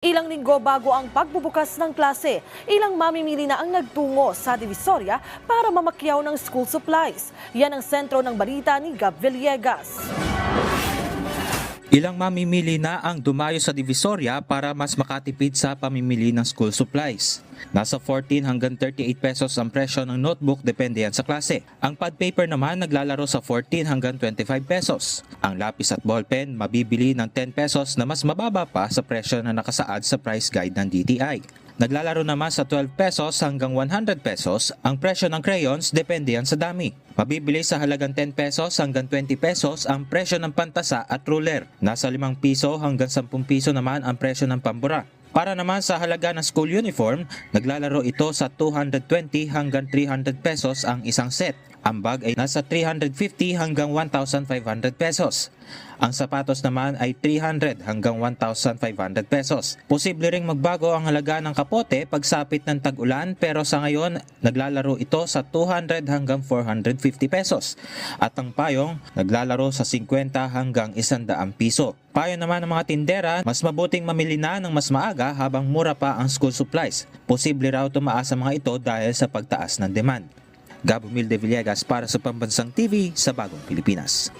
Ilang linggo bago ang pagbubukas ng klase, ilang mamimili na ang nagtungo sa Divisoria para mamakyaw ng school supplies. Yan ang sentro ng balita ni Gab Villegas. Ilang mamimili na ang dumayo sa Divisoria para mas makatipid sa pamimili ng school supplies. Nasa 14 hanggang 38 pesos ang presyo ng notebook depende yan sa klase. Ang pad paper naman naglalaro sa 14 hanggang 25 pesos. Ang lapis at ballpen mabibili ng 10 pesos na mas mababa pa sa presyo na nakasaad sa price guide ng DTI. Naglalaro naman sa 12 pesos hanggang 100 pesos, ang presyo ng crayons depende yan sa dami. Mabibili sa halagang 10 pesos hanggang 20 pesos ang presyo ng pantasa at ruler. Nasa 5 piso hanggang 10 piso naman ang presyo ng pambura. Para naman sa halaga ng school uniform, naglalaro ito sa 220 hanggang 300 pesos ang isang set. Ang bag ay nasa 350 hanggang 1,500 pesos. Ang sapatos naman ay 300 hanggang 1,500 pesos. Posible ring magbago ang halaga ng kapote pagsapit ng tag-ulan pero sa ngayon naglalaro ito sa 200 hanggang 450 pesos. At ang payong naglalaro sa 50 hanggang 100 piso. Payo naman ng mga tindera, mas mabuting mamili na ng mas maaga habang mura pa ang school supplies. Posible raw tumaas ang mga ito dahil sa pagtaas ng demand. Gabo Mil de Villegas para sa Pambansang TV sa Bagong Pilipinas.